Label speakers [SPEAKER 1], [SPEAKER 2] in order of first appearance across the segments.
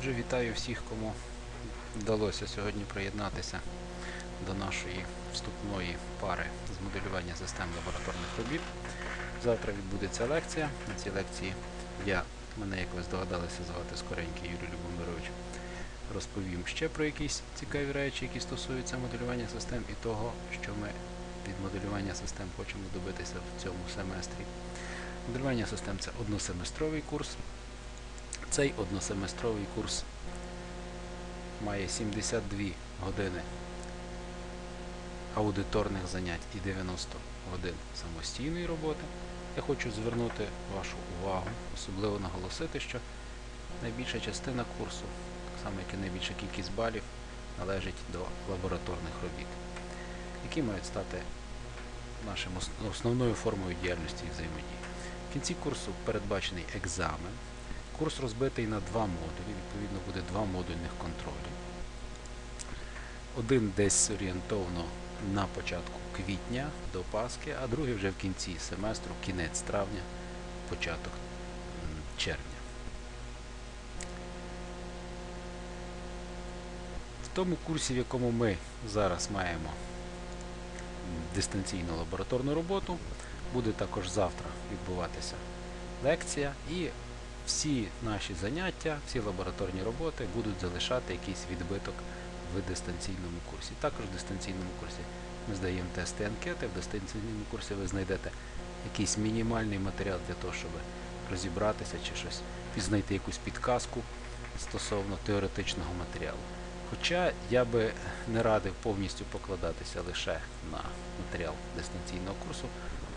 [SPEAKER 1] Отже, вітаю всіх, кому вдалося сьогодні приєднатися до нашої вступної пари з моделювання систем лабораторних робіт. Завтра відбудеться лекція. На цій лекції я, мене, як ви здогадалися, звати Скоренький Юрій Любомирович, розповім ще про якісь цікаві речі, які стосуються моделювання систем і того, що ми від моделювання систем хочемо добитися в цьому семестрі. Моделювання систем це односеместровий курс. Цей односеместровий курс має 72 години аудиторних занять і 90 годин самостійної роботи. Я хочу звернути вашу увагу, особливо наголосити, що найбільша частина курсу, так само як і найбільша кількість балів, належить до лабораторних робіт, які мають стати нашим основною формою діяльності і взаємодії. В кінці курсу передбачений екзамен. Курс розбитий на два модулі, відповідно буде два модульних контролі. Один десь орієнтовно на початку квітня до Пасхи, а другий вже в кінці семестру, кінець травня, початок червня. В тому курсі, в якому ми зараз маємо дистанційну лабораторну роботу, буде також завтра відбуватися лекція і всі наші заняття, всі лабораторні роботи будуть залишати якийсь відбиток в дистанційному курсі. Також в дистанційному курсі ми здаємо тести анкети. В дистанційному курсі ви знайдете якийсь мінімальний матеріал для того, щоб розібратися чи щось пізнайти якусь підказку стосовно теоретичного матеріалу. Хоча я би не радив повністю покладатися лише на матеріал дистанційного курсу,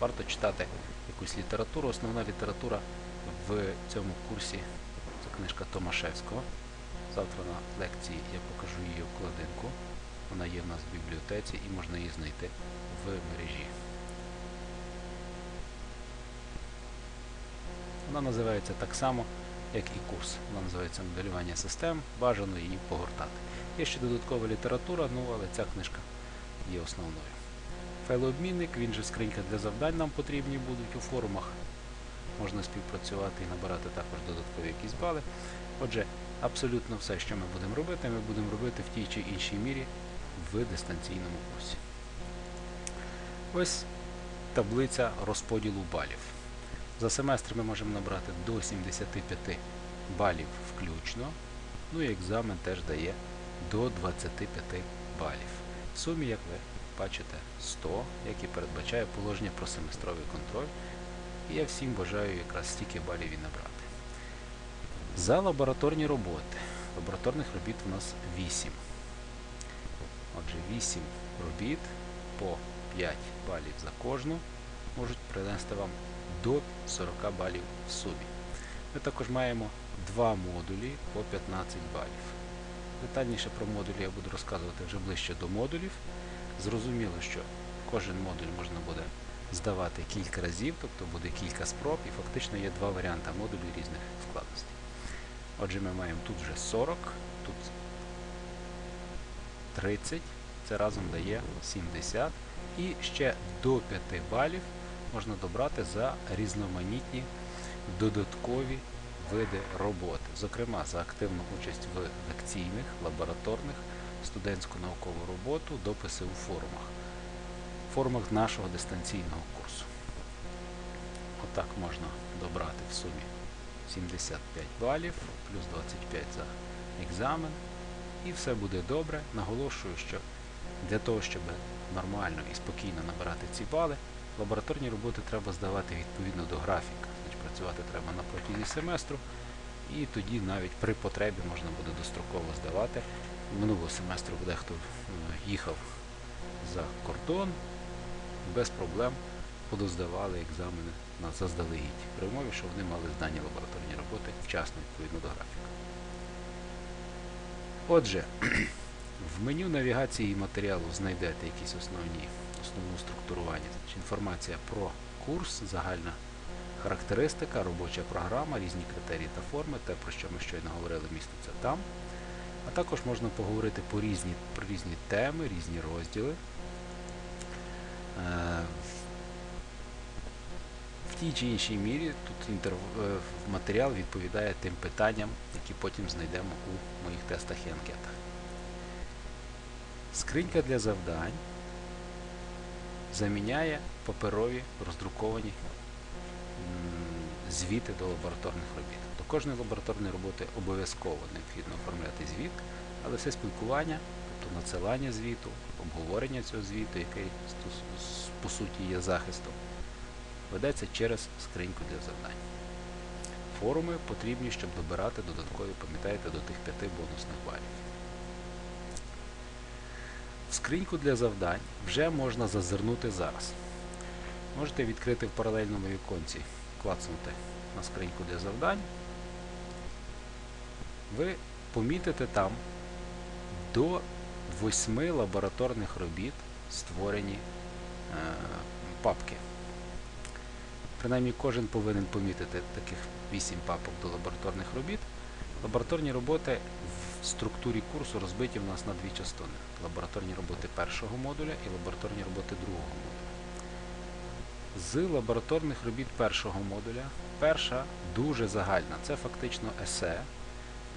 [SPEAKER 1] варто читати якусь літературу. Основна література в цьому курсі це книжка Томашевського. Завтра на лекції я покажу її обкладинку. Вона є в нас в бібліотеці і можна її знайти в мережі. Вона називається так само, як і курс. Вона називається моделювання систем. Бажано її погортати. Є ще додаткова література, ну але ця книжка є основною. Файлообмінник, він же скринька для завдань нам потрібні будуть у форумах. Можна співпрацювати і набирати також додаткові якісь бали. Отже, абсолютно все, що ми будемо робити, ми будемо робити в тій чи іншій мірі в дистанційному курсі. Ось таблиця розподілу балів. За семестр ми можемо набрати до 75 балів включно. Ну і екзамен теж дає до 25 балів. В сумі, як ви бачите, 100, як і передбачає положення про семестровий контроль. І я всім бажаю якраз стільки балів і набрати. За лабораторні роботи. Лабораторних робіт у нас 8. Отже, 8 робіт по 5 балів за кожну можуть принести вам до 40 балів в сумі. Ми також маємо два модулі по 15 балів. Детальніше про модулі я буду розказувати вже ближче до модулів. Зрозуміло, що кожен модуль можна буде здавати кілька разів, тобто буде кілька спроб, і фактично є два варіанти модулів різних складностей. Отже, ми маємо тут вже 40, тут 30, це разом дає 70. І ще до 5 балів можна добрати за різноманітні додаткові види роботи, зокрема за активну участь в лекційних, лабораторних, студентську наукову роботу, дописи у форумах формах нашого дистанційного курсу. Отак можна добрати в сумі 75 балів, плюс 25 за екзамен. І все буде добре. Наголошую, що для того, щоб нормально і спокійно набирати ці бали, лабораторні роботи треба здавати відповідно до графіка. Значить, працювати треба на протязі семестру, і тоді навіть при потребі можна буде достроково здавати. Минулого семестру дехто е, їхав за кордон, без проблем подоздавали екзамени на заздалегідь, при умові, що вони мали здані лабораторні роботи вчасно відповідно до графіка. Отже, в меню навігації матеріалу знайдете якісь основні, основну структурування, інформація про курс, загальна характеристика, робоча програма, різні критерії та форми, те, про що ми щойно говорили, міститься там. А також можна поговорити по різні, про різні теми, різні розділи. Е, В тій чи іншій мірі тут е, матеріал відповідає тим питанням, які потім знайдемо у моїх тестах і анкетах. Скринька для завдань заміняє паперові роздруковані звіти до лабораторних робіт. До кожної лабораторної роботи обов'язково необхідно оформляти звіт, але все спілкування, тобто надсилання звіту, обговорення цього звіту, який по суті є захистом, ведеться через скриньку для завдань. Форуми потрібні, щоб добирати додаткові, пам'ятаєте, до тих п'яти бонусних балів. В скриньку для завдань вже можна зазирнути зараз. Можете відкрити в паралельному віконці, клацнути на скриньку для завдань. Ви помітите там до восьми лабораторних робіт створені е, папки. Принаймні кожен повинен помітити таких 8 папок до лабораторних робіт. Лабораторні роботи в структурі курсу розбиті в нас на дві частини: лабораторні роботи першого модуля і лабораторні роботи другого модуля. З лабораторних робіт першого модуля перша дуже загальна. Це фактично есе,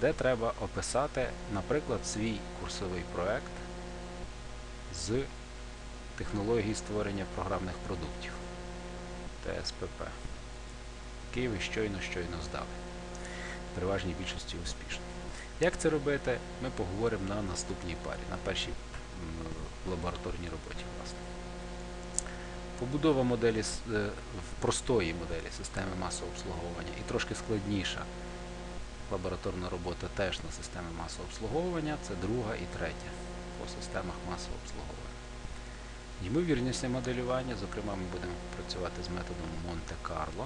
[SPEAKER 1] де треба описати, наприклад, свій курсовий проект з технології створення програмних продуктів ТСПП, який ви щойно щойно здали. В переважній більшості успішно. Як це робити, ми поговоримо на наступній парі, на першій лабораторній роботі, власне. Побудова моделі е, простої моделі системи масового обслуговування і трошки складніша лабораторна робота теж на системи масового обслуговування, це друга і третя по системах масового обслуговування. Ймовірність моделювання, зокрема, ми будемо працювати з методом Монте-Карло.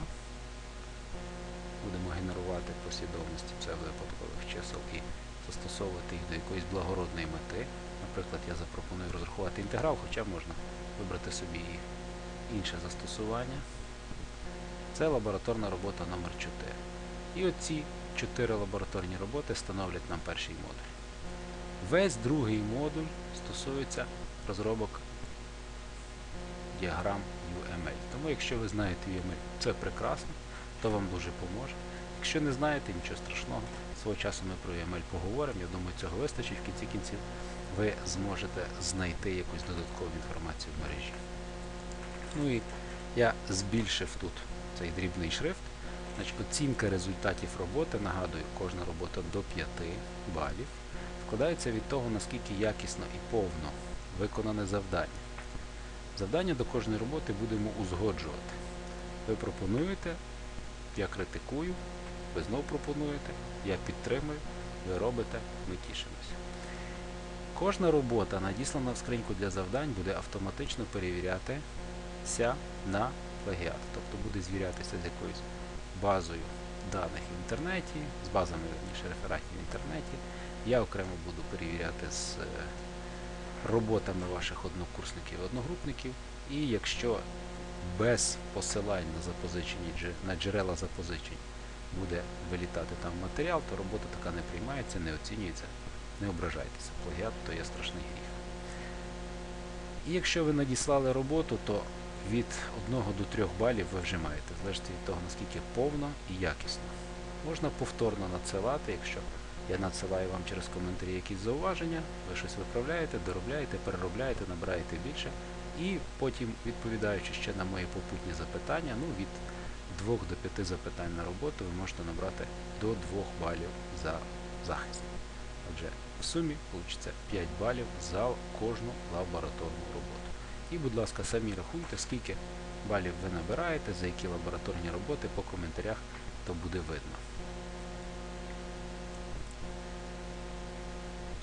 [SPEAKER 1] Будемо генерувати послідовності псевдовипадкових чисел і застосовувати їх до якоїсь благородної мети. Наприклад, я запропоную розрахувати інтеграл, хоча можна вибрати собі і інше застосування. Це лабораторна робота номер 4 І оці чотири лабораторні роботи становлять нам перший модуль. Весь другий модуль стосується розробок діаграм UML. Тому якщо ви знаєте UML, це прекрасно, то вам дуже поможе. Якщо не знаєте, нічого страшного, свого часу ми про UML поговоримо. Я думаю, цього вистачить в кінці кінців. Ви зможете знайти якусь додаткову інформацію в мережі. Ну і я збільшив тут цей дрібний шрифт. Значить, оцінка результатів роботи, нагадую, кожна робота до 5 балів, складається від того, наскільки якісно і повно виконане завдання. Завдання до кожної роботи будемо узгоджувати. Ви пропонуєте, я критикую, ви знову пропонуєте, я підтримую, ви робите, ми тішимося. Кожна робота, надіслана в скриньку для завдань, буде автоматично перевірятися на плагіат. Тобто буде звірятися з якоюсь базою даних в інтернеті, з базами верніше, рефератів в інтернеті. Я окремо буду перевіряти з е, роботами ваших однокурсників і одногрупників. І якщо без посилань на запозичені на джерела запозичень буде вилітати там матеріал, то робота така не приймається, не оцінюється, не ображайтеся. Плагіат то є страшний гріх. І якщо ви надіслали роботу, то від 1 до 3 балів ви вже маєте, залежить від того, наскільки повно і якісно. Можна повторно надсилати, якщо я надсилаю вам через коментарі якісь зауваження, ви щось виправляєте, доробляєте, переробляєте, набираєте більше. І потім, відповідаючи ще на мої попутні запитання, ну від 2 до 5 запитань на роботу ви можете набрати до 2 балів за захист. Отже, в сумі вийде 5 балів за кожну лабораторну роботу. І, будь ласка, самі рахуйте, скільки балів ви набираєте, за які лабораторні роботи по коментарях, то буде видно.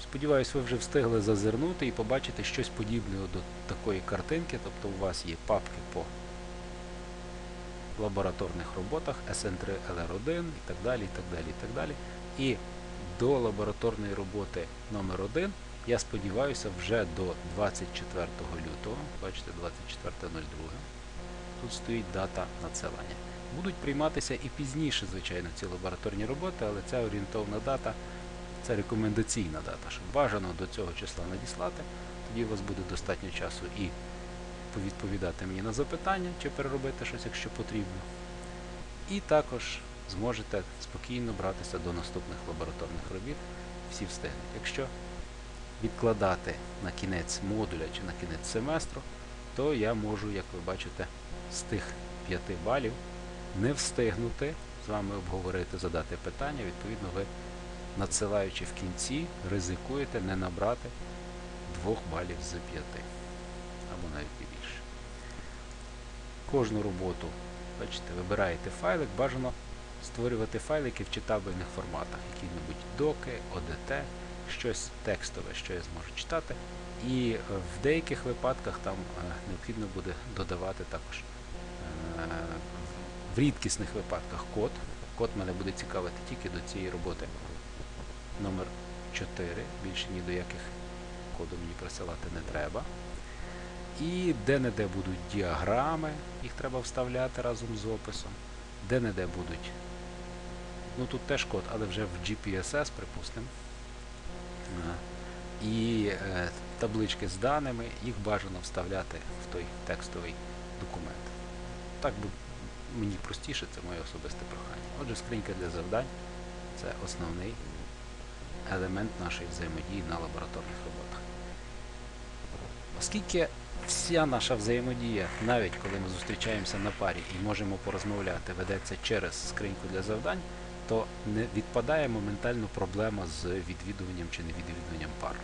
[SPEAKER 1] Сподіваюсь, ви вже встигли зазирнути і побачити щось подібне до такої картинки, тобто у вас є папки по лабораторних роботах SN3 LR1 і так далі, і так далі, і так далі. І до лабораторної роботи номер 1 я сподіваюся, вже до 24 лютого, бачите, 24.02, тут стоїть дата надсилання. Будуть прийматися і пізніше, звичайно, ці лабораторні роботи, але ця орієнтовна дата це рекомендаційна дата, щоб бажано до цього числа надіслати. Тоді у вас буде достатньо часу і повідповідати мені на запитання, чи переробити щось, якщо потрібно, І також зможете спокійно братися до наступних лабораторних робіт, всі встигнуть. Якщо відкладати на кінець модуля чи на кінець семестру, то я можу, як ви бачите, з тих 5 балів не встигнути з вами обговорити, задати питання. Відповідно, ви, надсилаючи в кінці, ризикуєте не набрати 2 балів з 5 або навіть і більше. Кожну роботу, бачите, вибираєте файлик, бажано створювати файлики в читабельних форматах, які-небудь доки, ODT, щось текстове, що я зможу читати. І е, в деяких випадках там е, необхідно буде додавати також е, в рідкісних випадках код. Код мене буде цікавити тільки до цієї роботи номер 4. Більше ні до яких коду мені присилати не треба. І де-не-де будуть діаграми, їх треба вставляти разом з описом. Де-не-де будуть. Ну тут теж код, але вже в GPSS, припустимо. І е, таблички з даними, їх бажано вставляти в той текстовий документ. Так би мені простіше, це моє особисте прохання. Отже, скринька для завдань це основний елемент нашої взаємодії на лабораторних роботах. Оскільки вся наша взаємодія, навіть коли ми зустрічаємося на парі і можемо порозмовляти, ведеться через скриньку для завдань, то не відпадає моментально проблема з відвідуванням чи невідвідуванням пар.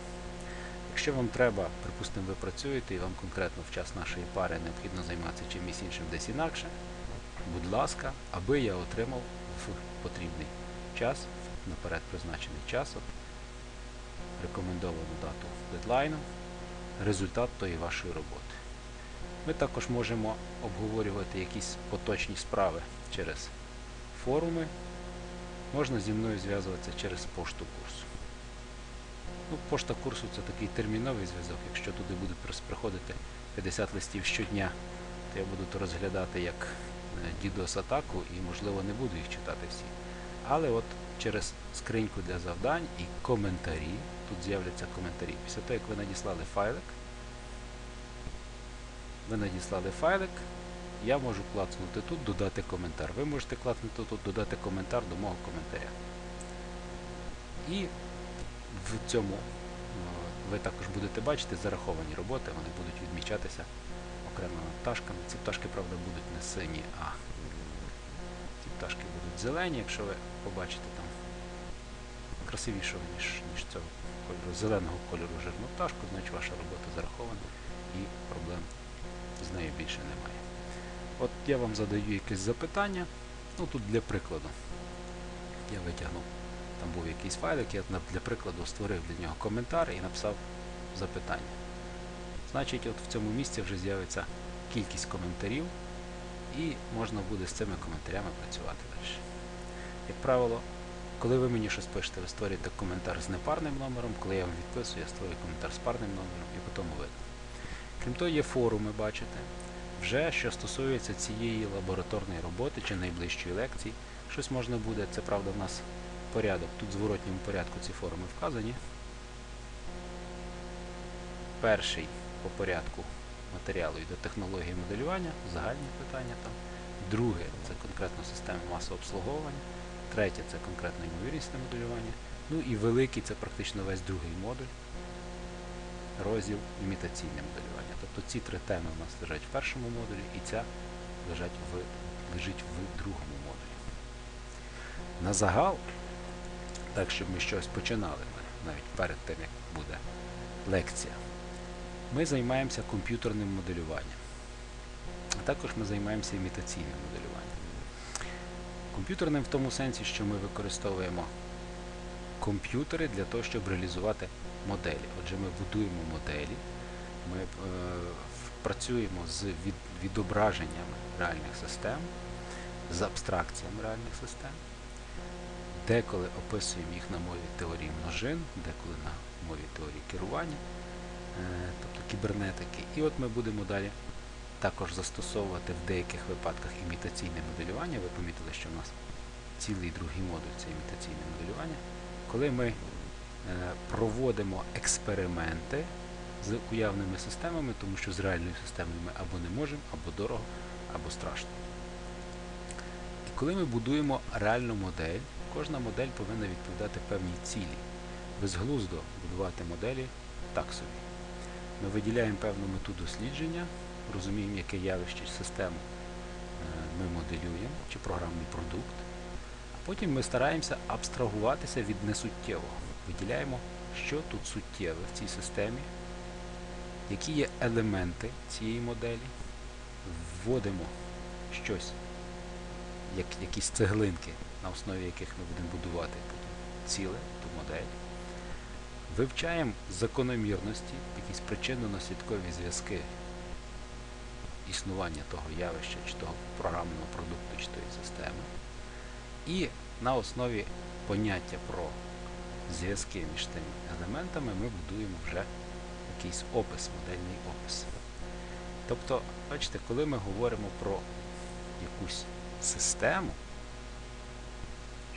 [SPEAKER 1] Якщо вам треба, припустимо, ви працюєте і вам конкретно в час нашої пари необхідно займатися чимось іншим десь інакше, будь ласка, аби я отримав в потрібний час, наперед призначений часом, рекомендовану дату дедлайну, результат тої вашої роботи. Ми також можемо обговорювати якісь поточні справи через форуми, можна зі мною зв'язуватися через пошту курсу. Ну, Пошта курсу це такий терміновий зв'язок. Якщо туди буде приходити 50 листів щодня, то я буду то розглядати як е, DDoS-атаку і, можливо, не буду їх читати всі. Але от через скриньку для завдань і коментарі, тут з'являться коментарі. Після того, як ви надіслали файлик, ви надіслали файлик, я можу клацнути тут, додати коментар. Ви можете клацнути тут, додати коментар до мого коментаря. І в цьому е, ви також будете бачити зараховані роботи, вони будуть відмічатися окремими пташками. Ці пташки, правда, будуть не сині, а ці пташки будуть зелені, якщо ви побачите там красивішого, ніж, ніж цього кольору, зеленого кольору жирну пташку, значить ваша робота зарахована і проблем з нею більше немає. От я вам задаю якесь запитання, ну тут для прикладу. Я витягнув там був якийсь файлик, я для прикладу створив для нього коментар і написав запитання. Значить, от в цьому місці вже з'явиться кількість коментарів, і можна буде з цими коментарями працювати далі. Як правило, коли ви мені щось пишете, ви створюєте коментар з непарним номером, коли я вам відписую, я створюю коментар з парним номером і потім видно. Крім того, є форуми, бачите, вже що стосується цієї лабораторної роботи чи найближчої лекції. Щось можна буде, це правда в нас порядок. Тут в зворотньому порядку ці форуми вказані. Перший по порядку матеріалу йде технології моделювання, загальні питання там. Друге це конкретно система масового обслуговування. Третє це конкретно ймовірнісне моделювання. Ну і великий це практично весь другий модуль, розділ імітаційне моделювання. Тобто ці три теми у нас лежать в першому модулі і ця лежать в, лежить в другому модулі. На загал, так щоб ми щось починали навіть перед тим, як буде лекція, ми займаємося комп'ютерним моделюванням. А також ми займаємося імітаційним моделюванням. Комп'ютерним в тому сенсі, що ми використовуємо комп'ютери для того, щоб реалізувати моделі. Отже, ми будуємо моделі, ми е, працюємо з від, відображеннями реальних систем, з абстракціями реальних систем. Деколи описуємо їх на мові теорії множин, деколи на мові теорії керування, е, тобто кібернетики. І от ми будемо далі також застосовувати в деяких випадках імітаційне моделювання. Ви помітили, що в нас цілий другий модуль це імітаційне моделювання, коли ми е, проводимо експерименти з уявними системами, тому що з реальною системою ми або не можемо, або дорого, або страшно. І Коли ми будуємо реальну модель, кожна модель повинна відповідати певній цілі. Безглуздо будувати моделі так собі. Ми виділяємо певну мету дослідження, розуміємо, яке явище систему е, ми моделюємо, чи програмний продукт. А потім ми стараємося абстрагуватися від несуттєвого. Виділяємо, що тут суттєве в цій системі, які є елементи цієї моделі, вводимо щось, як, якісь цеглинки, на основі яких ми будемо будувати ціле, ту модель. Вивчаємо закономірності, якісь причинно-наслідкові зв'язки існування того явища, чи того програмного продукту, чи тої системи. І на основі поняття про зв'язки між тими елементами ми будуємо вже якийсь опис, модельний опис. Тобто, бачите, коли ми говоримо про якусь систему,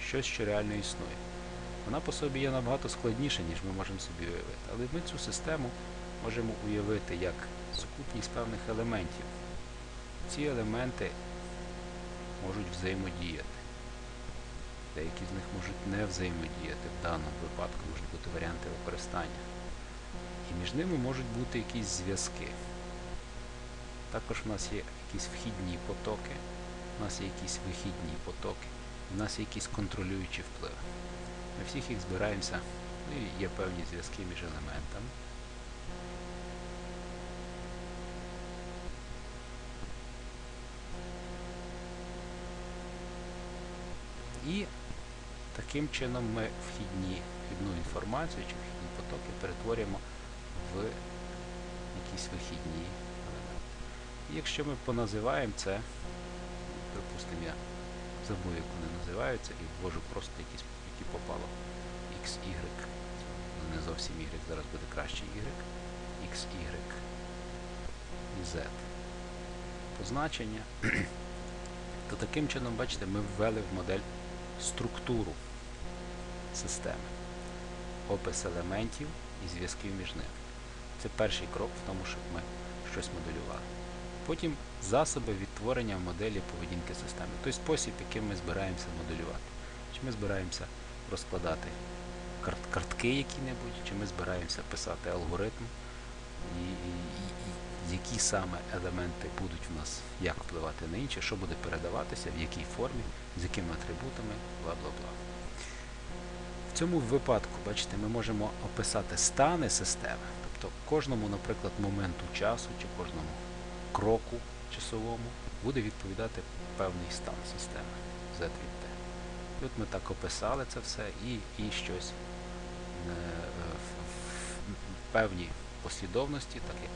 [SPEAKER 1] щось, що реально існує, вона по собі є набагато складніша, ніж ми можемо собі уявити. Але ми цю систему можемо уявити як сукупність певних елементів. Ці елементи можуть взаємодіяти. Деякі з них можуть не взаємодіяти. В даному випадку можуть бути варіанти використання. І між ними можуть бути якісь зв'язки. Також в нас є якісь вхідні потоки, у нас є якісь вихідні потоки, у нас є якісь контролюючі впливи. Ми всіх їх збираємося, ну і є певні зв'язки між елементами. І таким чином ми вхідні, вхідну інформацію чи вхідні потоки перетворюємо в якісь вихідні елементи. І якщо ми поназиваємо це, припустимо, я забув, як вони називаються, і ввожу просто якісь, які попало X, Y, не зовсім Y, зараз буде краще Y, X, Y і Z. Позначення, то таким чином, бачите, ми ввели в модель структуру системи, опис елементів і зв'язків між ними. Це перший крок в тому, щоб ми щось моделювали. Потім засоби відтворення в моделі поведінки системи. Той спосіб, яким ми збираємося моделювати. Чи ми збираємося розкладати карт картки які-небудь, чи ми збираємося писати алгоритм, і, і, і, які саме елементи будуть в нас, як впливати на інші, що буде передаватися, в якій формі, з якими атрибутами, бла бла бла. В цьому випадку, бачите, ми можемо описати стани системи, тобто кожному, наприклад, моменту часу чи кожному кроку часовому буде відповідати певний стан системи Z від T. І от ми так описали це все і, і щось е, в, в, в певній послідовності, так як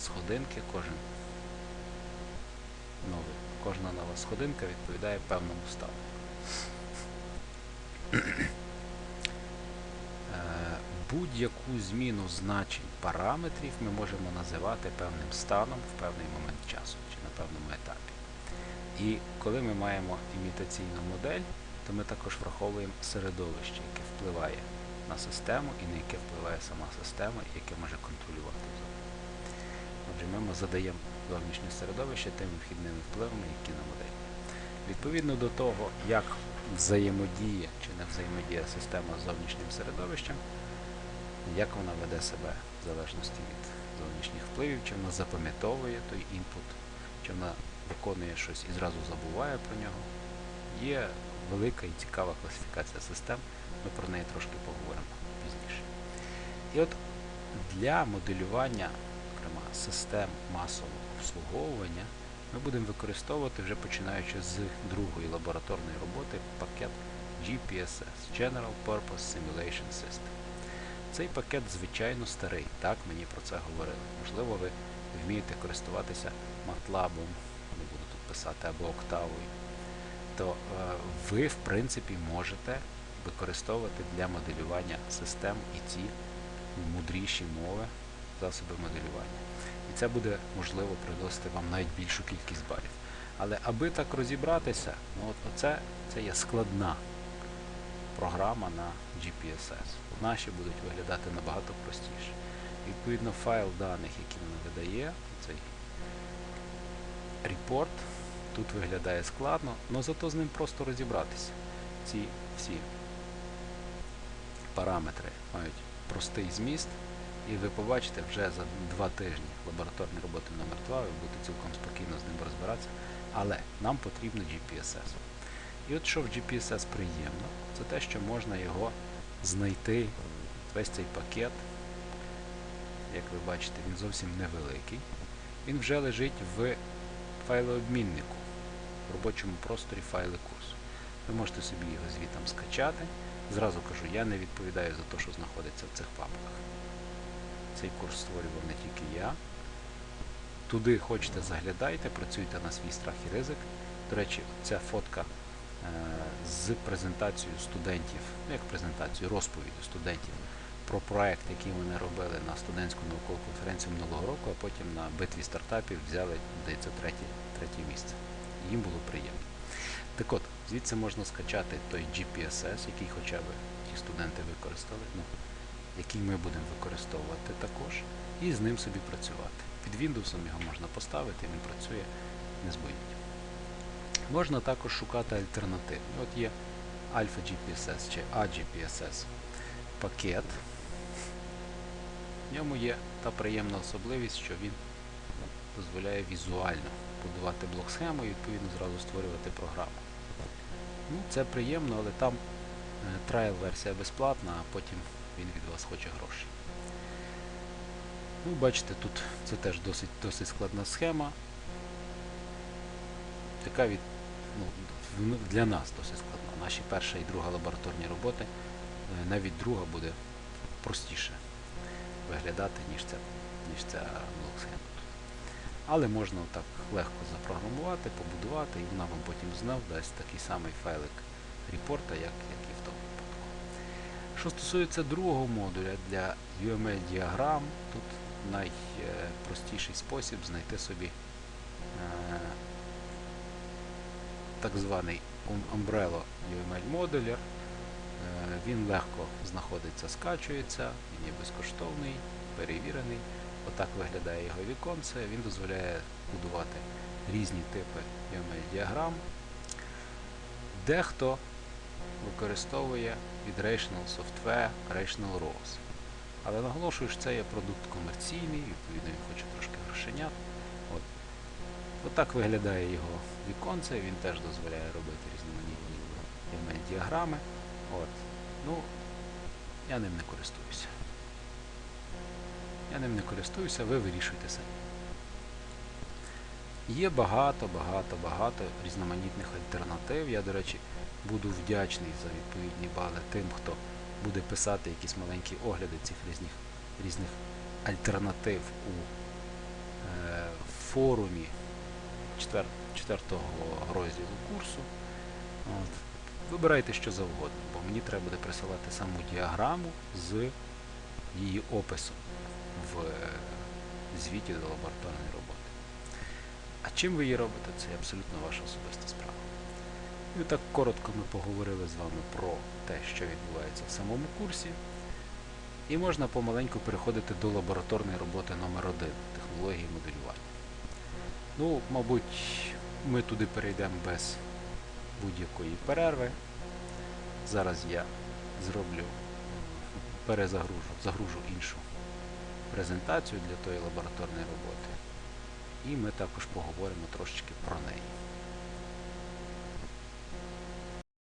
[SPEAKER 1] сходинки, кожен новий, кожна нова сходинка відповідає певному стану. Будь-яку зміну значень параметрів ми можемо називати певним станом в певний момент часу чи на певному етапі. І коли ми маємо імітаційну модель, то ми також враховуємо середовище, яке впливає на систему і на яке впливає сама система, і яке може контролювати зовні. Отже, ми задаємо зовнішнє середовище тими вхідними впливами, які на моделі. Відповідно до того, як взаємодіє чи не взаємодіє система з зовнішнім середовищем, як вона веде себе в залежності від зовнішніх впливів, чи вона запам'ятовує той інпут, чи вона виконує щось і зразу забуває про нього. Є велика і цікава класифікація систем, ми про неї трошки поговоримо пізніше. І от для моделювання зокрема, систем масового обслуговування ми будемо використовувати вже починаючи з другої лабораторної роботи пакет GPSS General Purpose Simulation System. Цей пакет, звичайно, старий, так мені про це говорили. Можливо, ви вмієте користуватися MATLAB, не буду тут писати, або Octave, то е, ви, в принципі, можете використовувати для моделювання систем і ці мудріші мови, засоби моделювання. І це буде можливо приносити вам навіть більшу кількість балів. Але аби так розібратися, ну от оце це є складна програма на GPSS. Наші будуть виглядати набагато простіше. Відповідно, файл даних, який вона видає, цей report, Тут виглядає складно, але зато з ним просто розібратися. Ці всі параметри мають простий зміст, і ви побачите вже за два тижні лабораторної роботи номер 2 ви будете цілком спокійно з ним розбиратися. Але нам потрібно GPSS. І от що в GPSS приємно, це те, що можна його знайти, весь цей пакет. Як ви бачите, він зовсім невеликий. Він вже лежить в файлообміннику, в робочому просторі файли курсу. Ви можете собі його звітом скачати. Зразу кажу, я не відповідаю за те, що знаходиться в цих папках. Цей курс створював не тільки я. Туди хочете заглядайте, працюйте на свій страх і ризик. До речі, ця фотка з презентацією студентів, ну як презентацію, розповіддю студентів про проект, який вони робили на студентську наукову конференцію минулого року, а потім на битві стартапів взяли, здається, третє, третє місце. Їм було приємно. Так от, звідси можна скачати той GPSS, який хоча б ті студенти використали, ну, який ми будемо використовувати також, і з ним собі працювати. Під Windows його можна поставити, він працює, не збоїть. Можна також шукати альтернативи. От є Alpha GPSS чи AGPSS пакет. В ньому є та приємна особливість, що він дозволяє візуально будувати блок-схему і відповідно зразу створювати програму. Ну, Це приємно, але там е, трайл-версія безплатна, а потім він від вас хоче гроші. Ну, бачите, тут це теж досить, досить складна схема. Яка від, ну, для нас досить складна. Наші перша і друга лабораторні роботи, е, навіть друга буде простіше виглядати, ніж ця, ніж ця блок-схема. Але можна так легко запрограмувати, побудувати, і вона вам потім знов дасть такий самий файлик репорта, як, як і в тому випадку. Що стосується другого модуля для UML діаграм, тут найпростіший спосіб знайти собі е, так званий Umbrella UML модулер. Е, Він легко знаходиться, скачується, він є безкоштовний, перевірений. Отак виглядає його віконце. Він дозволяє будувати різні типи UML-діаграм. Дехто використовує від Rational Software Rational Rose. Але наголошую, що це є продукт комерційний, відповідно він хоче трошки грошенят. От. Отак виглядає його віконце, він теж дозволяє робити різноманітні UML-діаграми. От. Ну, я ним не користуюся. Я ним не користуюся, ви вирішуйте самі. Є багато, багато, багато різноманітних альтернатив. Я, до речі, буду вдячний за відповідні бали тим, хто буде писати якісь маленькі огляди цих різних, різних альтернатив у е, форумі четвер, четвертого розділу курсу. От. Вибирайте що завгодно, бо мені треба буде присилати саму діаграму з її описом в е, звіті до лабораторної роботи. А чим ви її робите, це абсолютно ваша особиста справа. І так коротко ми поговорили з вами про те, що відбувається в самому курсі. І можна помаленьку переходити до лабораторної роботи номер 1 технології моделювання. Ну, мабуть, ми туди перейдемо без будь-якої перерви. Зараз я зроблю, перезагружу загружу іншу презентацію для тої лабораторної роботи. І ми також поговоримо трошечки про неї.